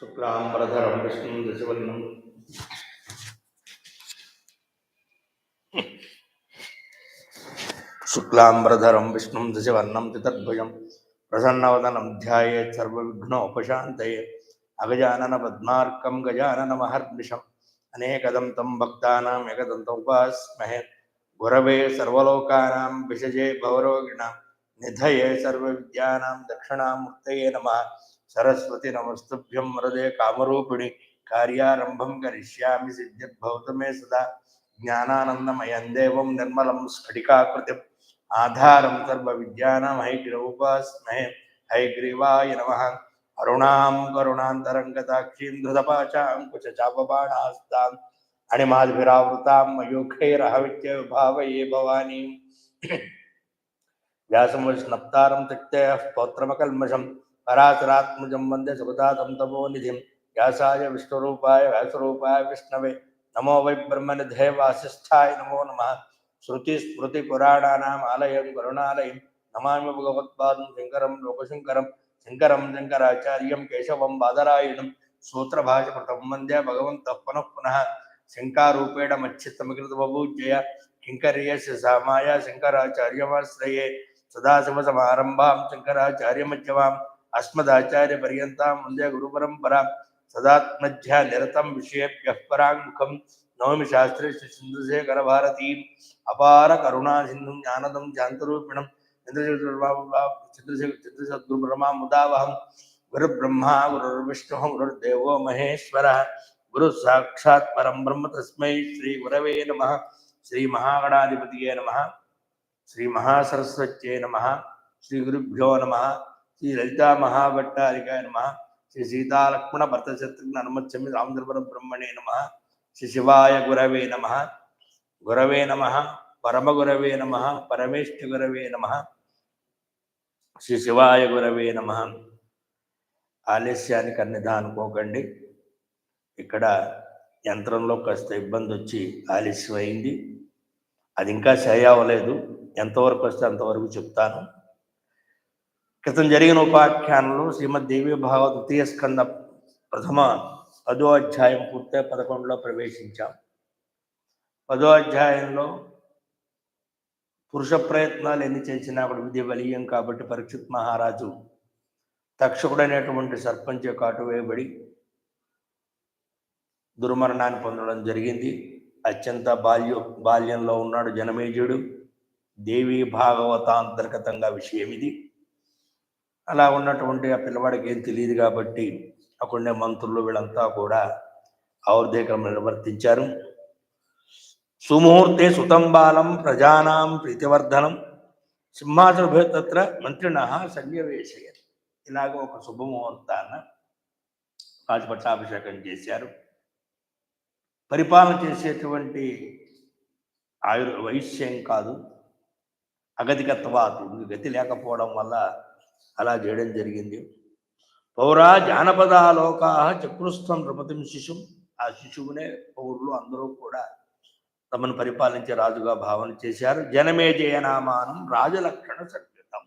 शुक्लांबरधरम विष्णु दशवन्नम शुक्लांबरधरम विष्णु दशवर्णम चतुर्भुज प्रसन्नवदनम ध्यानोपात अगजानन पद्माक गजानन महर्निशम अनेकदम तम भक्तानाकदंत उपास्महे। गुरवे सर्वलोकानां विषजे भवरोगिणां निधये सर्वविद्यानां दक्षिणामूर्तये नमः। सरस्वती नमस्तभ्यम वरदे कामरूपिणी कार्यारंभम करिष्यामि सिद्धिर्भवत मे सदा। ज्ञानानंदमयं देवं निर्मलं स्फटिकाकृतिम्। आधारं सर्वविद्यानां हैग्रीवोपास्महे हैग्रीवाय नमः। अरुणां करुणान्तरङ्गताक्षीं धृतपाचां कुचचापबाणहस्ताम् अणिमाद्भिरावृतां मयूखैरहवित्यभावये भवानीं व्यासमुष्णप्तारं तिक्तयः पौत्रमकल्मषम्। భవానీ పరాశరాత్మజం వందే సుగతాతం తమో నిధిం. వ్యాసాయ విష్ణురూపాయ వ్యాసరూపాయ విష్ణవే. నమో వై బ్రహ్మనిధే వాసిష్ఠాయ నమో నమ. శృతి స్మృతి పురాణానాం ఆలయం కరుణాలయం. నమామి భగవత్పాదం శంకరం లోకశంకరం. శంకరం శంకరాచార్యం కేశవం బాదరాయణం. సూత్రభాష కృతం వందే భగవంత పునః పునః. శంకారూపేణ మచ్చిత్తమకృతబూజ్యయ కింకర్యస్య సామాయ శంకరాచార్యమాశ్రయే. సదాశివసమారంభాం శంకరాచార్యమధ్యమాం. अस्मदाचार्यपर्यन्तां वंदे गुरुपरम्परा सदात्मध्या निरतं विषयेभ्यः पराङ्मुखं नौमि शास्त्रेश्वचन्द्रशेखरभारतीम् अपार करुणासिन्धुं ज्ञानदं ज्ञान्तरूपिणं चन्द्रशेखर चन्द्रशद्गुरुपरमां मुदावहं गुरुब्रह्मा, गुरुर्विष्णुः, गुरुर्देवो महेश्वरः गुरुः साक्षात् परं ब्रह्म तस्मै श्रीगुरवे नम, श्रीमहागणाधिपतये नमः, श्रीमहासरस्वत्यै नमः, श्रीगुरुभ्यो नमः। శ్రీ మహాసరస్వత్యే నమ శ్రీ లలితా మహాభట్టారికాయ నమ. శ్రీ సీతాలక్ష్మణ భర్త శత్రుఘ్న హనుమత్సమి రామదుర్వర బ్రహ్మణే నమ. శ్రీ శివాయ గురవే నమ. గురవే నమ. పరమగురవే నమ. పరమేష్ఠ గురవే నమ. శ్రీ శివాయ గురవే నమ. ఆలస్యానికి అన్నిదా అనుకోకండి ఇక్కడ యంత్రంలో కాస్త ఇబ్బంది వచ్చి ఆలస్యం అయింది అది ఇంకా సరి అవ్వలేదు ఎంతవరకు వస్తే అంతవరకు చెప్తాను. క్రితం జరిగిన ఉపాఖ్యానంలో శ్రీమద్ దేవి భాగవత ద్వితీయ స్కంద ప్రథమ పదో అధ్యాయం పూర్తయి పదకొండులో ప్రవేశించాం. పదో అధ్యాయంలో పురుష ప్రయత్నాలు ఎన్ని చేసినా అప్పుడు విధి బలీయం కాబట్టి పరీక్షిత్ మహారాజు తక్షకుడైనటువంటి సర్పంచ్ యొక్క వేయబడి దుర్మరణాన్ని పొందడం జరిగింది. అత్యంత బాల్య బాల్యంలో ఉన్నాడు జనమేజుడు. దేవి భాగవతాంతర్గతంగా విషయం ఇది అలా ఉన్నటువంటి ఆ పిల్లవాడికి ఏం తెలియదు కాబట్టి అక్కడనే మంత్రులు వీళ్ళంతా కూడా ఆవర్ధేకరం నిర్వర్తించారు. సుముహూర్తే సుతం బాలం ప్రజానాం ప్రీతివర్ధనం సింహాసన తత్ర మంత్రిణ సన్యవేశయ ఇలాగ ఒక శుభముహూర్తాన రాజపట్టాభిషేకం చేశారు. పరిపాలన చేసేటువంటి ఆయుర్ వైశ్యం కాదు. అగతికత్వాతు గతి లేకపోవడం వల్ల అలా చేయడం జరిగింది. పౌరా జానపదాలోకా చక్రుస్థం నృపతిం శిశుం. ఆ శిశువునే పౌరులు అందరూ కూడా తమను పరిపాలించే రాజుగా భావన చేశారు. జనమే జయనామానం రాజలక్షణ సంకేతం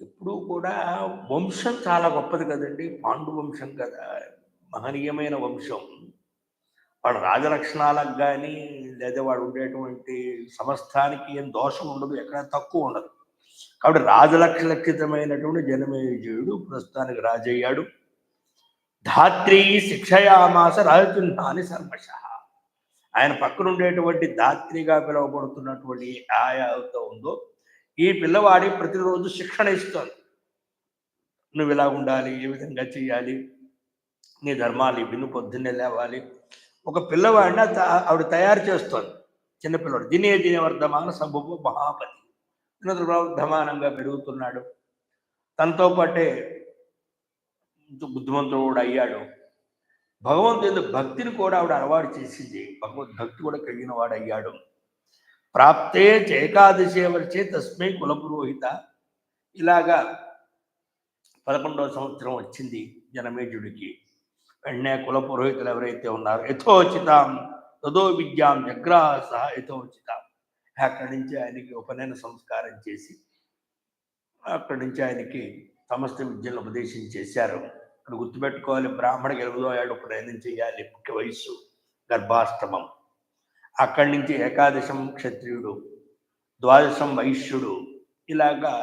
ఎప్పుడూ కూడా వంశం చాలా గొప్పది కదండి. పాండు వంశం కదా. మహనీయమైన వంశం. వాడు రాజలక్షణాలకు కానీ లేదా వాడు ఉండేటువంటి సమస్తానికి ఏం దోషం ఉండదు. ఎక్కడ తక్కువ ఉండదు. కాబట్టి రాజలక్షలక్షితమైనటువంటి జనమేజయుడు ప్రస్తుతానికి రాజయ్యాడు. ధాత్రి శిక్షయామాస రాజచున్నాని సర్వశ. ఆయన పక్కన ఉండేటువంటి ధాత్రిగా పిలువబడుతున్నటువంటి ఆయాతో ఉందో ఈ పిల్లవాడి ప్రతిరోజు శిక్షణ ఇస్తుంది. నువ్వు ఇలా ఉండాలి ఏ విధంగా చేయాలి నీ ధర్మాలు ఇవి నువ్వు పొద్దున్నే లేవాలి. ఒక పిల్లవాడిని త- ఆవిడ తయారు చేస్తోంది. చిన్నపిల్లవాడు దినే దినే వర్ధమాన సంభవ మహాపతి. ప్రవర్ధమానంగా పెరుగుతున్నాడు తనతో పాటే బుద్ధిమంతుడు కూడా అయ్యాడు. భగవంతుని భక్తిని కూడా ఆవిడ అలవాటు చేసింది. భగవద్భక్తి కూడా కలిగిన వాడు అయ్యాడు. ప్రాప్తే చేకాదశి వర్చే తస్మై కులపురోహిత ఇలాగా పదకొండవ సంవత్సరం వచ్చింది జనమేజుడికి. వెంటనే కుల పురోహితులు ఎవరైతే ఉన్నారో యథోచితం తదో విద్యాం జగ్రాస యథోచిత. అక్కడి నుంచి ఆయనకి ఉపనయన సంస్కారం చేసి అక్కడి నుంచి ఆయనకి సమస్త విద్యను ఉపదేశం చేశారు. ఇక్కడ గుర్తుపెట్టుకోవాలి బ్రాహ్మణకి ఎనిమిదో ఏడు ప్రయాణం చేయాలి ముఖ్య వయస్సు గర్భాష్టమం. అక్కడి నుంచి ఏకాదశం క్షత్రియుడు ద్వాదశం వైశ్యుడు ఇలాగా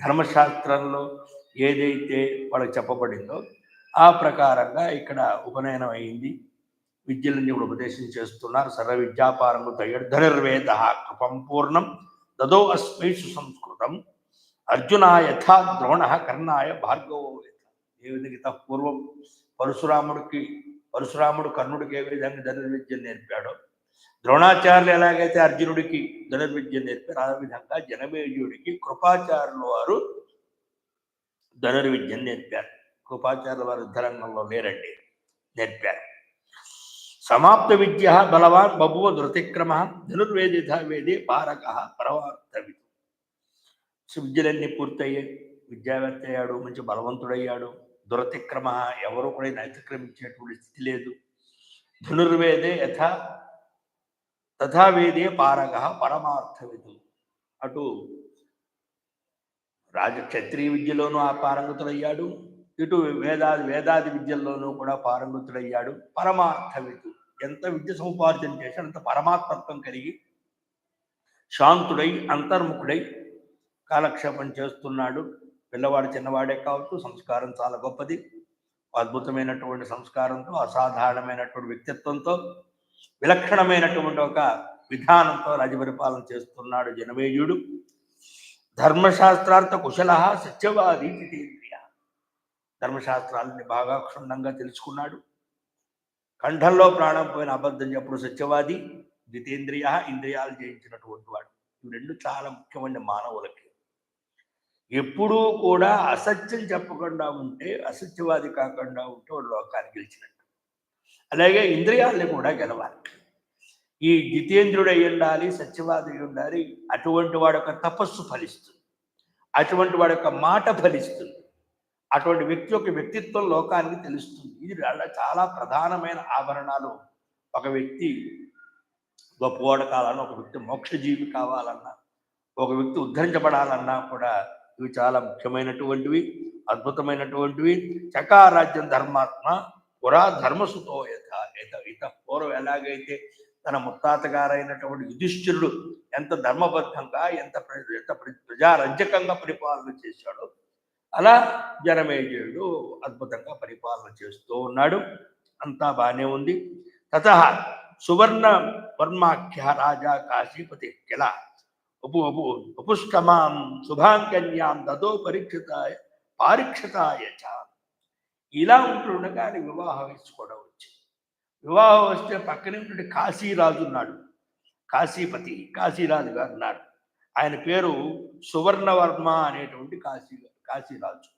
ధర్మశాస్త్రంలో ఏదైతే వాళ్ళకి చెప్పబడిందో ఆ ప్రకారంగా ఇక్కడ ఉపనయనం అయింది. విద్యలన్నీ కూడా ఉపదేశం చేస్తున్నారు. సర్వ విద్యాపారము తయర్ధనిర్వేద కృపం పూర్ణం దదో అస్మేషు సంస్కృతం అర్జున యథా ద్రోణ కర్ణాయ భార్గవో ఏ విధంగా పూర్వం పరశురాముడికి పరశురాముడు కర్ణుడికి ఏ విధంగా ధనుర్విద్య నేర్పాడో ద్రోణాచార్యులు ఎలాగైతే అర్జునుడికి ధనుర్విద్య నేర్పారు ఆ విధంగా జనమేజుడికి కృపాచార్యుల వారు ధనుర్విద్యను నేర్పారు. కృపాచార్యుల వారు యుద్ధరంగంలో లేరండి నేర్పారు. సమాప్త విద్య బలవాన్ బభువ ధృతిక్రమ ధనుర్వేదిత వేదే పారక పరవార్థవి విద్యలన్నీ పూర్తయ్యాయి విద్యావేత్త అయ్యాడు మంచి బలవంతుడయ్యాడు. దురతిక్రమ ఎవరు కూడా అతిక్రమించేటువంటి స్థితి లేదు. ధనుర్వేదే యథ తథావేదే పారగ పరమార్థవిదు అటు రాజ క్షత్రియ విద్యలోనూ ఆ పారంగతుడయ్యాడు. ఇటు వేదాది వేదాది విద్యల్లోనూ కూడా పారంగతుడయ్యాడు. పరమార్థవిదు ఎంత విద్య సముపార్జన చేశాడు అంత పరమాత్మత్వం కలిగి శాంతుడై అంతర్ముఖుడై కాలక్షేపం చేస్తున్నాడు. పిల్లవాడు చిన్నవాడే కావచ్చు సంస్కారం చాలా గొప్పది. అద్భుతమైనటువంటి సంస్కారంతో అసాధారణమైనటువంటి వ్యక్తిత్వంతో విలక్షణమైనటువంటి ఒక విధానంతో రాజపరిపాలన చేస్తున్నాడు జనమేయుడు ధర్మశాస్త్రార్థ కుశల సత్యవాది జితేంద్రియ ధర్మశాస్త్రాలని బాగా క్షుణ్ణంగా తెలుసుకున్నాడు. కంఠంలో ప్రాణం పోయిన అబద్ధం చెప్పుడు సత్యవాది జితేంద్రియ ఇంద్రియాలు జయించినటువంటి వాడు. ఇవి రెండు చాలా ముఖ్యమైన మానవులకి ఎప్పుడూ కూడా అసత్యం చెప్పకుండా ఉంటే అసత్యవాది కాకుండా ఉంటే వాడు లోకాన్ని గెలిచినట్టు. అలాగే ఇంద్రియాలని కూడా గెలవాలి. ఈ జితేంద్రుడు అయి ఉండాలి సత్యవాది అయి ఉండాలి అటువంటి వాడి యొక్క తపస్సు ఫలిస్తుంది. అటువంటి వాడి యొక్క మాట ఫలిస్తుంది. అటువంటి వ్యక్తి యొక్క వ్యక్తిత్వం లోకానికి తెలుస్తుంది. ఇది చాలా- ప్రధానమైన ఆభరణాలు. ఒక వ్యక్తి గొప్పవాడు కావాలన్నా ఒక వ్యక్తి మోక్షజీవి కావాలన్నా ఒక వ్యక్తి ఉద్ధరించబడాలన్నా కూడా ఇవి చాలా ముఖ్యమైనటువంటివి అద్భుతమైనటువంటివి. చకారాజ్యం ధర్మాత్మ పురా ధర్మసుతో యథ ఇత పూర్వం ఎలాగైతే తన ముత్తాతగారైనటువంటి యుధిష్ఠిరుడు ఎంత ధర్మబద్ధంగా ఎంత ఎంత ప్రజారంజకంగా పరిపాలన చేశాడో అలా జనమేజయుడు అద్భుతంగా పరిపాలన చేస్తూ ఉన్నాడు. అంతా బాగానే ఉంది. తత సువర్ణ వర్మాఖ్య రాజా కాశీపతి కిల ఉపు ఉపు ఉపుష్టమాం శుభాంకన్యాం దదో పరీక్షితాయ పారీక్షితాయ చ. ఇలా ఉంటుండగా ఆయన వివాహం వేసుకోవడం వచ్చింది వివాహం వస్తే పక్కనే కాశీరాజు ఉన్నాడు. కాశీపతి కాశీరాజు గారు ఉన్నాడు ఆయన పేరు సువర్ణవర్మ అనేటువంటి కాశీ కాశీరాజు.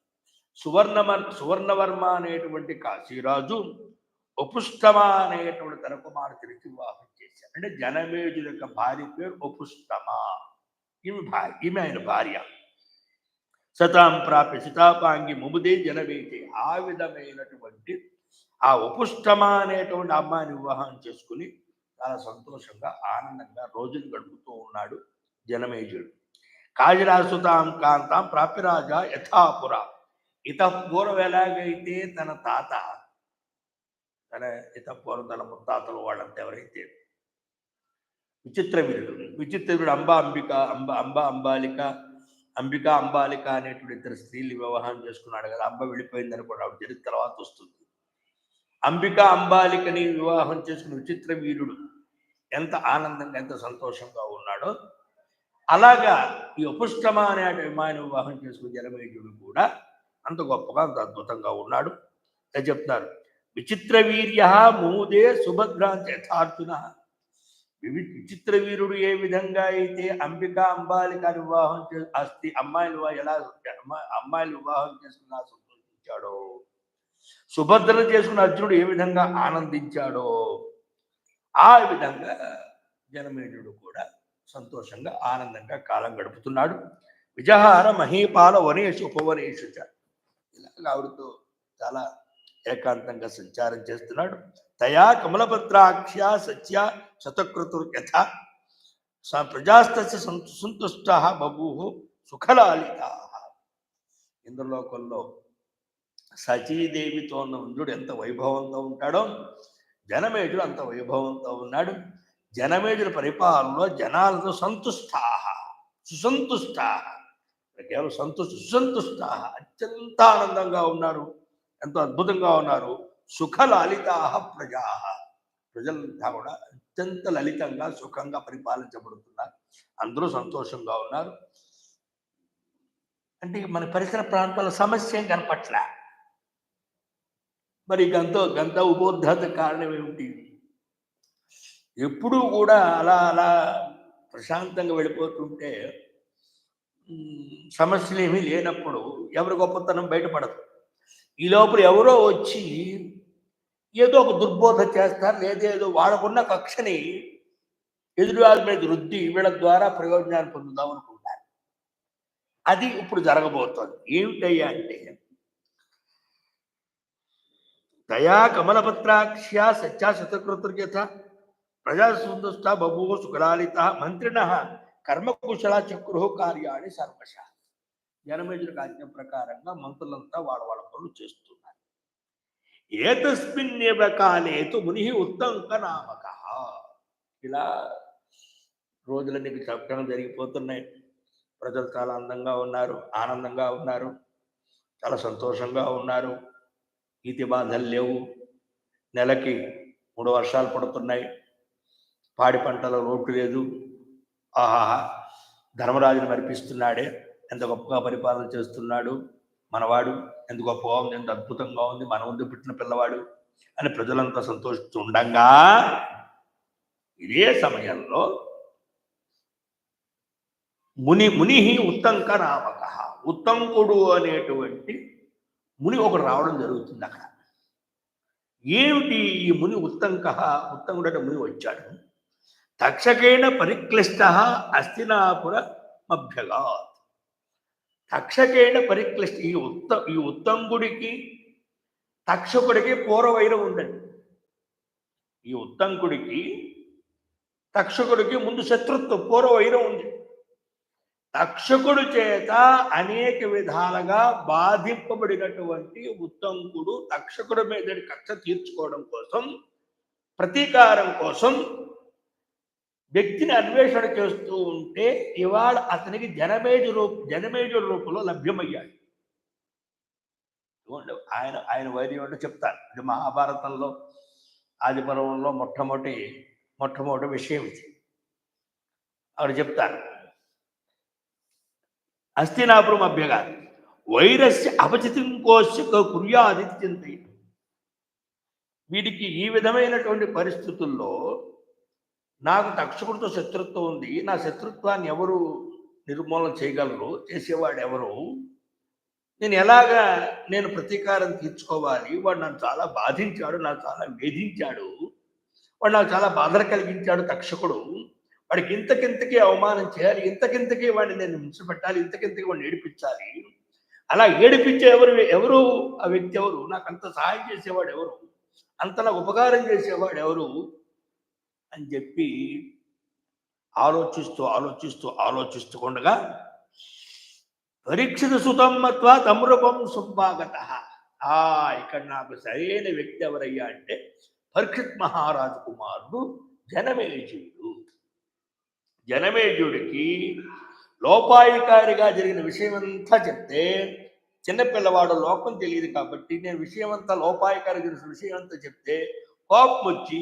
సువర్ణమర్ సువర్ణవర్మ అనేటువంటి కాశీరాజు ఉపుష్టమ అనేటువంటి తన కుమార్తెనికి వివాహం చేశారు అంటే జనమేజుల యొక్క భార్య పేరు ఉపుష్టమ ఈమె భార్య ఈమె ఆయన భార్య. సతాం ప్రాప్య సీతాపాంగి ముముదే జనవేటి ఆ విధమైనటువంటి ఆ ఉపుష్టమ అనేటువంటి అమ్మాయిని వివాహం చేసుకుని చాలా సంతోషంగా ఆనందంగా రోజులు గడుపుతూ ఉన్నాడు జనమేజుడు. కాజిరాసుతాం కాంతాం ప్రాప్యరాజా యథాపుర ఇత పూర్వం ఎలాగైతే తన తాత తన ఇతపూర్వం తన ముత్తాతలు వాళ్ళంతా ఎవరైతే విచిత్ర వీరుడు విచిత్ర వీరుడు అంబ అంబిక అంబ అంబ అంబాలిక అంబిక అంబాలిక అనేటువంటి ఇద్దరు స్త్రీలు వివాహం చేసుకున్నాడు కదా అంబ వెళ్ళిపోయింది అనుకోండి ఆవిడ జరిగిన తర్వాత వస్తుంది. అంబిక అంబాలికని వివాహం చేసుకున్న విచిత్ర వీరుడు ఎంత ఆనందంగా ఎంత సంతోషంగా ఉన్నాడో అలాగా ఈ ఉపష్టమ అనే అమ్మాయిని వివాహం చేసుకున్న జనమేజుడు కూడా అంత గొప్పగా అంత అద్భుతంగా ఉన్నాడు. అని చెప్తున్నారు? విచిత్ర వీర్య మూదే సుభద్రాంత యథార్థున. వివి- విచిత్ర వీరుడు ఏ విధంగా అయితే అంబిక అంబాలిక వివాహం చే అస్తి అమ్మాయిలు ఎలా అమ్మాయిలు వివాహం చేసుకున్నా సంతోషించాడో? సుభద్రను చేసుకున్న అర్జునుడు ఏ విధంగా ఆనందించాడో? ఆ విధంగా జనమేజుడు కూడా సంతోషంగా ఆనందంగా కాలం గడుపుతున్నాడు. విజహార మహీపాల వనేషు ఉపవనేషు చ. ఇలాగ ఆవిడతో చాలా ఏకాంతంగా సంచారం చేస్తున్నాడు. తయా కమలపత్రాక్ష సత్య శతకృతుర్ యథ స ప్రజాస్తస్య సంతుష్ట బభూ సుఖలాలిత. ఇంద్రలోకంలో సచీదేవితో ఉన్న ఇంద్రుడు ఎంత వైభవంతో ఉంటాడో జనమేజుడు అంత వైభవంతో ఉన్నాడు. జనమేజుల పరిపాలనలో జనాలతో సంతుష్టా సుసంతుష్ట కేవలం సంతుష్ట సుసంతుష్టా అత్యంత ఆనందంగా ఉన్నారు ఎంతో అద్భుతంగా ఉన్నారు. సుఖ లలితా ప్రజా ప్రజలంతా కూడా అత్యంత లలితంగా సుఖంగా పరిపాలించబడుతున్నారు. అందరూ సంతోషంగా ఉన్నారు. అంటే మన పరిసర ప్రాంతాల సమస్య ఏం కనపట్ల? మరి గంత గంత ఉపోద్ధత కారణం ఏమిటి? ఎప్పుడూ కూడా అలా అలా ప్రశాంతంగా వెళ్ళిపోతుంటే సమస్యలు ఏమీ లేనప్పుడు ఎవరి గొప్పతనం బయటపడదు. ఈ లోపల ఎవరో వచ్చి ఏదో ఒక దుర్బోధ చేస్తారు లేదేదో వాళ్ళకున్న కక్షని ఎదురువాళ్ళ మీద రుద్ది వీళ్ళ ద్వారా ప్రయోజనాన్ని పొందుదాం అనుకుంటారు. అది ఇప్పుడు జరగబోతోంది. ఏమిటయ్యా అంటే దయా కమలపత్రాక్ష్య సత్యా శతకృతజ్ఞత ప్రజాసంతుష్ట బభూవ సుఖలాలిత మంత్రిణ కర్మకుశల చక్రు కార్యాన్ని సర్వశ జనమేజులకు ఆజ్ఞ ప్రకారంగా మంత్రులంతా వాళ్ళ వాళ్ళ పనులు చేస్తున్నారు। ఏతస్మిన్నేవ కాలేతు ముని ఉత్తంక నామక ఇలా రోజులన్నీ చక్కగా జరిగిపోతున్నాయి। ప్రజలు చాలా అందంగా ఉన్నారు ఆనందంగా ఉన్నారు చాలా సంతోషంగా ఉన్నారు ఈతి బాధలు లేవు నెలకి మూడు వర్షాలు పడుతున్నాయి పాడి పంటల లోటు లేదు. ఆహాహా ధర్మరాజుని మరిపిస్తున్నాడే. ఎంత గొప్పగా పరిపాలన చేస్తున్నాడు. మనవాడు ఎంత గొప్పగా ఉంది ఎంత అద్భుతంగా ఉంది మన ముందు పుట్టిన పిల్లవాడు అని ప్రజలంతా సంతోషిస్తుండగా ఇదే సమయంలో ముని ముని ఉత్తంక నామక ఉత్తంకుడు అనేటువంటి ముని ఒకడు రావడం జరుగుతుంది అక్కడ. ఏమిటి ఈ ముని ఉత్తంక? ఉత్తంకుడు అంటే ముని వచ్చాడు. తక్షకేణ పరిక్లిష్ట అస్థినాపుర మభ్యగా తక్షకేణ పరిక్లిష్ట ఈ ఉత్త ఈ ఉత్తంకుడికి తక్షకుడికి పూర్వవైరం ఉందండి. ఈ ఉత్తంకుడికి తక్షకుడికి ముందు శత్రుత్వం పూర్వవైరం ఉంది. తక్షకుడు చేత అనేక విధాలుగా బాధింపబడినటువంటి ఉత్తంకుడు తక్షకుడి మీద కక్ష తీర్చుకోవడం కోసం ప్రతీకారం కోసం వ్యక్తిని అన్వేషణ చేస్తూ ఉంటే ఇవాళ అతనికి జనమేజు రూప జనమేజు రూపంలో లభ్యమయ్యాడు. ఆయన ఆయన వైద్యం అంటే చెప్తారు. ఇది మహాభారతంలో ఆదిపర్వంలో మొట్టమొదటి మొట్టమొదటి విషయం ఇది. ఆవిడ చెప్తారు. అస్థినాపురం అభ్యగా వైరస్య అపచితం కోసం కుర్యాది చింతయి వీడికి ఈ విధమైనటువంటి పరిస్థితుల్లో నాకు తక్షకుడితో శత్రుత్వం ఉంది. నా శత్రుత్వాన్ని ఎవరు నిర్మూలన చేయగలరు? చేసేవాడు ఎవరు? నేను ఎలాగా నేను ప్రతీకారం తీర్చుకోవాలి? వాడు నన్ను చాలా బాధించాడు నాకు చాలా వేధించాడు. వాడు నాకు చాలా బాధలు కలిగించాడు తక్షకుడు. వాడికి ఇంతకింతకి అవమానం చేయాలి ఇంతకింతకి వాడిని నేను హింసపెట్టాలి ఇంతకింతకి వాడిని ఏడిపించాలి. అలా ఏడిపించే ఎవరు ఎవరు? ఆ వ్యక్తి ఎవరు? నాకు అంత సహాయం చేసేవాడు ఎవరు? అంత నాకు ఉపకారం చేసేవాడు ఎవరు? అని చెప్పి ఆలోచిస్తూ ఆలోచిస్తూ ఆలోచిస్తూ ఉండగా పరీక్షిత సుతం మత్వా తమృపం సుబ్బాగత ఆ ఇక్కడ నాకు సరైన వ్యక్తి ఎవరయ్యా అంటే పరీక్షిత్ మహారాజు కుమారుడు జనమేజుడు జనమేజుడికి లోపాయికారిగా జరిగిన విషయం అంతా చెప్తే చిన్నపిల్లవాడు లోకం తెలియదు కాబట్టి నేను విషయం అంతా లోపాయికారి జరిగిన విషయం అంతా చెప్తే కోపం వచ్చి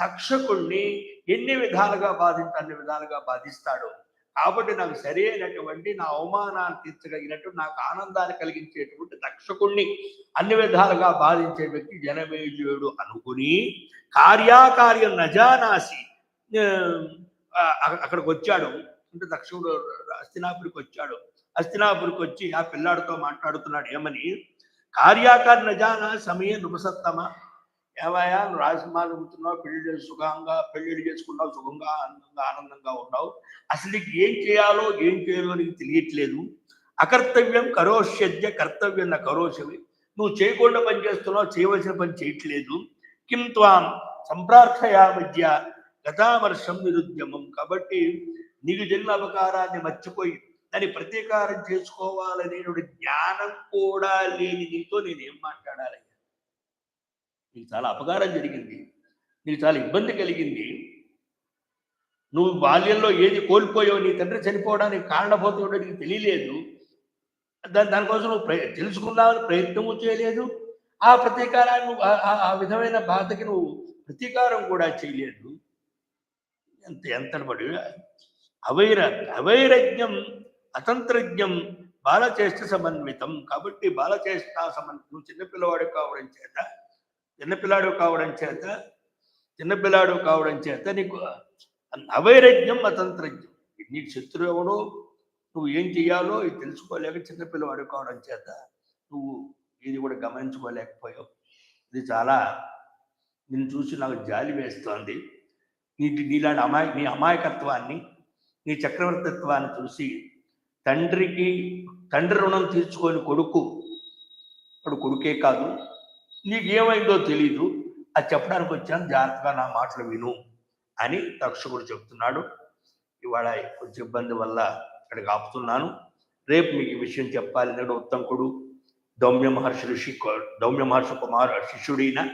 తక్షకుణ్ణి ఎన్ని విధాలుగా బాధించి అన్ని విధాలుగా బాధిస్తాడు. కాబట్టి నాకు సరైనటువంటి నా అవమానాన్ని తీర్చగలిగినట్టు నాకు ఆనందాన్ని కలిగించేటువంటి తక్షకుణ్ణి అన్ని విధాలుగా బాధించే వ్యక్తి జనమేజుడు అనుకుని కార్యాకార్యం నజానాసి అక్కడికి వచ్చాడు. అంటే దక్షుడు అస్తినాపురికి వచ్చాడు. అస్తినాపురికి వచ్చి ఆ పిల్లాడితో మాట్లాడుతున్నాడు. ఏమని? కార్యాకార నజానా సమయ నృపసత్తమ ఏమయ్యా? నువ్వు రాజకుమారి అడుగుతున్నావు పెళ్ళి సుఖంగా పెళ్ళిళ్ళు చేసుకున్నావు సుఖంగా ఆనందంగా ఆనందంగా ఉన్నావు. అసలు నీకు ఏం చేయాలో ఏం చేయాలో నీకు తెలియట్లేదు. అకర్తవ్యం కరోష్యద్య కర్తవ్యం నా కరోషవి నువ్వు చేయకుండా పని చేస్తున్నావు చేయవలసిన పని చేయట్లేదు. కిం త్వాం సంప్రార్థయా మధ్య గతామర్షం నిరుద్యమం. కాబట్టి నీకు జరిగిన అపకారాన్ని మర్చిపోయి దాని ప్రతీకారం చేసుకోవాలనే జ్ఞానం కూడా లేని నీతో నేనేం మాట్లాడాలి? నీకు చాలా అపకారం జరిగింది. నీకు చాలా ఇబ్బంది కలిగింది. నువ్వు బాల్యంలో ఏది కోల్పోయావు నీ తండ్రి చనిపోవడానికి కారణపోతుండో నీకు తెలియలేదు. దాని దానికోసం నువ్వు ప్రయ తెలుసుకుందామని ప్రయత్నము చేయలేదు. ఆ ప్రతీకారాన్ని ఆ- విధమైన బాధకి నువ్వు ప్రతీకారం కూడా చేయలేదు. ఎంత ఎంత పడి అవైర అవైరజ్ఞం అతంత్రజ్ఞం బాలచేష్ట సమన్వితం. కాబట్టి బాలచేష్ట సమన్వితం చిన్నపిల్లవాడు కావడం చేత చిన్నపిల్లాడు కావడం చేత చిన్నపిల్లాడు కావడం చేత నీకు అవైరజ్ఞం అతంత్రజ్ఞం. నీకు శత్రువు ఎవడో? నువ్వు ఏం చెయ్యాలో ఇది తెలుసుకోలేక చిన్నపిల్లవాడు కావడం చేత నువ్వు ఇది కూడా గమనించుకోలేకపోయావు. ఇది చాలా నిన్ను చూసి నాకు జాలి వేస్తోంది. నీ నీలాంటి అమాయ నీ అమాయకత్వాన్ని నీ చక్రవర్తిత్వాన్ని చూసి తండ్రికి తండ్రి రుణం తీర్చుకొని కొడుకు వాడు కొడుకే కాదు నీకు ఏమైందో తెలీదు. అది చెప్పడానికి వచ్చాను జాగ్రత్తగా నా మాటలు విను అని తక్షకుడు చెప్తున్నాడు. ఇవాళ కొంచెం ఇబ్బంది వల్ల ఇక్కడికి ఆపుతున్నాను. రేపు మీకు ఈ విషయం చెప్పాలి నేడు ఉత్తంకుడు దౌమ్య మహర్షి ఋషి దౌమ్య మహర్షి కుమార్ శిష్యుడైన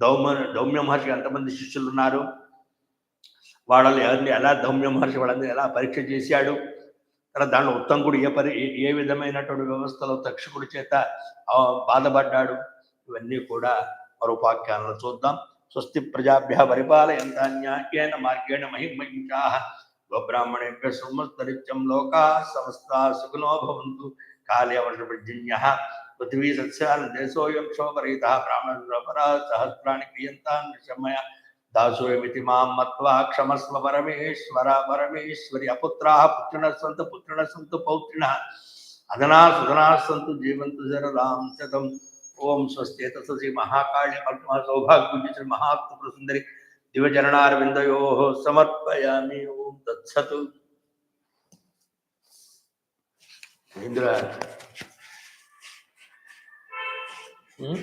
దౌమ్య దౌమ్య మహర్షి ఎంతమంది శిష్యులు ఉన్నారు? వాళ్ళని ఎవరిని ఎలా దౌమ్య మహర్షి వాళ్ళని ఎలా పరీక్ష చేశాడు? తర్వాత దాంట్లో ఉత్తంకుడు ఏ పరి ఏ- విధమైనటువంటి వ్యవస్థలో తక్షకుడి చేత బాధపడ్డాడు? ఇవన్నీ కూడా మరో వాక్యాలను చూద్దాం స్వస్తి ప్రజాభ్య పరిపాలయంతా న్యాయేన మార్గేణ మహిమహించా గోబ్రాహ్మణేభ్య సుమస్తరిత్యం లోకా సమస్తా సుఖినో భవంతు కాలే వర్షపర్జన్య పృథివీ సస్యాన్ దేశోయం శోభరహిత బ్రాహ్మణ సహస్రాణి క్రియంతాన్ విషమయ దాసోయమితి మాం మత్వా క్షమస్వ పరమేశ్వర పరమేశ్వరి అపుత్రా పుత్రిణ సంతు పుత్రిణ సంతు పౌత్రిణ అదనా సుధనా సంతు జీవంతు శరదాం శతం ओम स्वस्ति तत्सि सौभाग्य महात्म सुंदरी दिवचरणारविन्दयोः समर्पयामी। ओम तत्सत्। महेन्द्र हम्म?